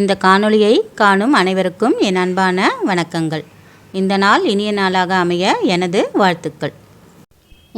இந்த காணொளியை காணும் அனைவருக்கும் என் அன்பான வணக்கங்கள். இந்த நாள் இனிய நாளாக அமைய எனது வாழ்த்துக்கள்.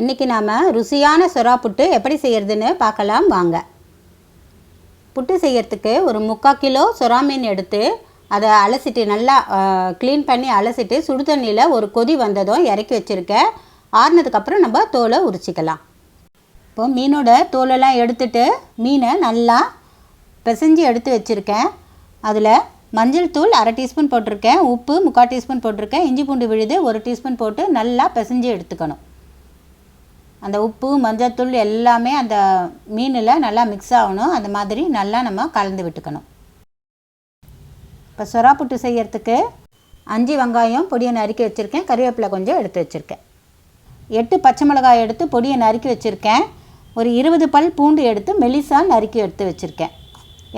இன்றைக்கி நாம் ருசியான சுறா புட்டு எப்படி செய்கிறதுன்னு பார்க்கலாம் வாங்க. புட்டு செய்கிறதுக்கு ஒரு முக்கால் கிலோ சுறா மீன் எடுத்து அதை அலசிட்டு நல்லா க்ளீன் பண்ணி அலசிட்டு சுடு தண்ணியில் ஒரு கொதி வந்ததும் இறக்கி வச்சுருக்கேன் ஆறுனதுக்கப்புறம் நம்ம தோலை உரிச்சிக்கலாம். இப்போ மீனோட தோலெல்லாம் எடுத்துட்டு மீனை நல்லா பிசைஞ்சு எடுத்து வச்சுருக்கேன். அதில் மஞ்சள் தூள் அரை டீஸ்பூன் போட்டிருக்கேன். உப்பு முக்கால் டீஸ்பூன் போட்டிருக்கேன். இஞ்சி பூண்டு விழுது ஒரு டீஸ்பூன் போட்டு நல்லா பிசைஞ்சு எடுத்துக்கணும். அந்த உப்பு மஞ்சள் தூள் எல்லாமே அந்த மீனில் நல்லா மிக்ஸ் ஆகணும். அந்த மாதிரி நல்லா நம்ம கலந்து விட்டுக்கணும். இப்போ சொரா புட்டு செய்யறதுக்கு அஞ்சு வெங்காயம் பொடியை நறுக்கி வச்சுருக்கேன். கருவேப்பிலை கொஞ்சம் எடுத்து வச்சுருக்கேன். எட்டு பச்சை மிளகாய் எடுத்து பொடியை நறுக்கி வச்சுருக்கேன். ஒரு இருபது பல் பூண்டு எடுத்து மெலிசா நறுக்கி எடுத்து வச்சுருக்கேன்.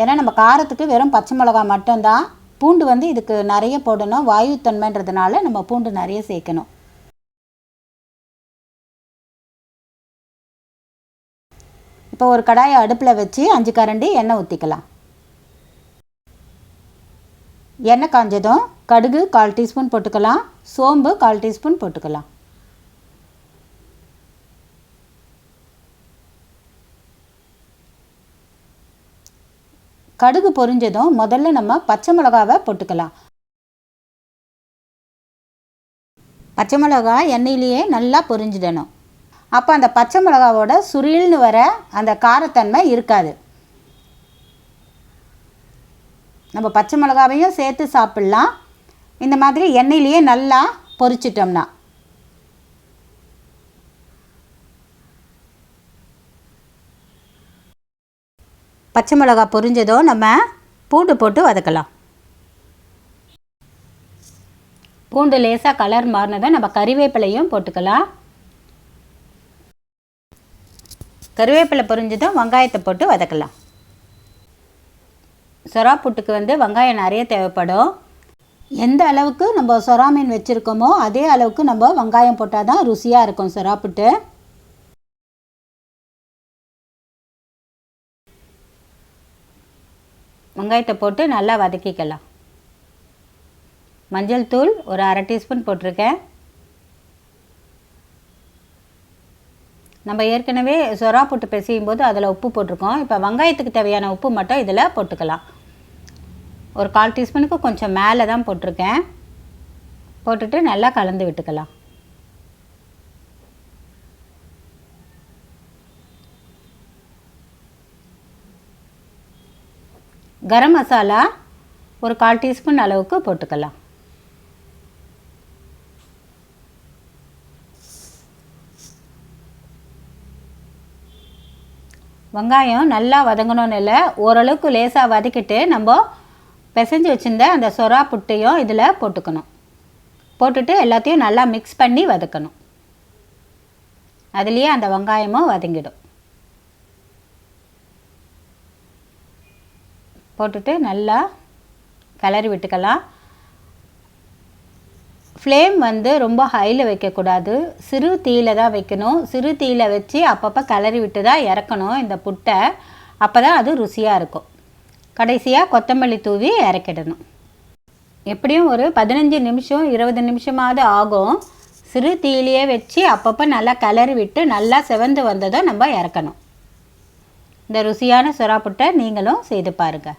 ஏன்னா நம்ம காரத்துக்கு வெறும் பச்சை மிளகாய் மட்டும்தான் பூண்டு வந்து இதுக்கு நிறைய போடணும். வாயுத்தன்மைன்றதுனால நம்ம பூண்டு நிறைய சேர்க்கணும். இப்போ ஒரு கடாயை அடுப்பில் வச்சு அஞ்சு கரண்டி எண்ணெய் ஊற்றிக்கலாம் எண்ணெய் காஞ்சதும் கடுகு கால் டீஸ்பூன் போட்டுக்கலாம். சோம்பு கால் டீஸ்பூன் போட்டுக்கலாம். கடுகு பொரிஞ்சதும் முதல்ல நம்ம பச்சை மிளகாவை போட்டுக்கலாம். பச்சை மிளகா எண்ணெயிலேயே நல்லா பொரிஞ்சிடணும். அப்போ அந்த பச்சை மிளகாவோட சுருள்னு வர அந்த காரத்தன்மை இருக்காது. நம்ம பச்சை மிளகாவையும் சேர்த்து சாப்பிட்லாம். இந்த மாதிரி எண்ணெயிலேயே நல்லா பொரிச்சிட்டோம்னா. பச்சை மிளகா பொரிஞ்சதும் நம்ம பூண்டு போட்டு வதக்கலாம். பூண்டு லேசாக கலர் மாறினதை நம்ம கறிவேப்பிலையும் போட்டுக்கலாம். கருவேப்பிலை பொரிஞ்சதும் வெங்காயத்தை போட்டு வதக்கலாம். சொரா புட்டுக்கு வந்து வெங்காயம் நிறைய தேவைப்படும். எந்த அளவுக்கு நம்ம சொரா மீன் வச்சுருக்கோமோ அதே அளவுக்கு நம்ம வெங்காயம் போட்டால் தான் ருசியாக இருக்கும் சொரா புட்டு. வெங்காயத்தை போட்டு நல்லா வதக்கிக்கலாம். மஞ்சள் தூள் ஒரு அரை டீஸ்பூன் போட்டிருக்கேன். நம்ம ஏற்கனவே சொரா போட்டு பிசையும் போது அதில் உப்பு போட்டிருக்கோம். இப்போ வெங்காயத்துக்கு தேவையான உப்பு மட்டும் இதில் போட்டுக்கலாம். ஒரு கால் டீஸ்பூனுக்கு கொஞ்சம் மேலே தான் போட்டிருக்கேன். போட்டுட்டு நல்லா கலந்து விட்டுக்கலாம். கரம் மசாலா ஒரு கால் டீஸ்பூன் அளவுக்கு போட்டுக்கலாம். வெங்காயம் நல்லா வதங்கணும்னு இல்லை ஓரளவுக்கு லேசாக வதக்கிட்டு நம்ம பிசைஞ்சு வச்சுருந்த அந்த சொரா புட்டையும் இதில் போட்டுக்கணும். போட்டுட்டு எல்லாத்தையும் நல்லா மிக்ஸ் பண்ணி வதக்கணும். அதுலேயே அந்த வெங்காயமும் வதங்கிடும். போட்டுட்டு நல்லா கிளறி விட்டுக்கலாம். ஃப்ளேம் வந்து ரொம்ப ஹையில் வைக்கக்கூடாது. சிறு தீயில தான் வைக்கணும். சிறு தீயில வச்சு அப்பப்போ கிளறி விட்டு தான் இறக்கணும் இந்த புட்டை. அப்போ தான் அது ருசியாக இருக்கும். கடைசியாக கொத்தமல்லி தூவி இறக்கிடணும். எப்படியும் ஒரு பதினஞ்சு நிமிஷம் இருபது நிமிஷமாவது ஆகும். சிறு தீயிலையே வச்சு அப்பப்போ நல்லா கிளறி விட்டு நல்லா செவந்து வந்ததும் நம்ம இறக்கணும். இந்த ருசியான சுறா புட்டை நீங்களும் செய்து பாருங்கள்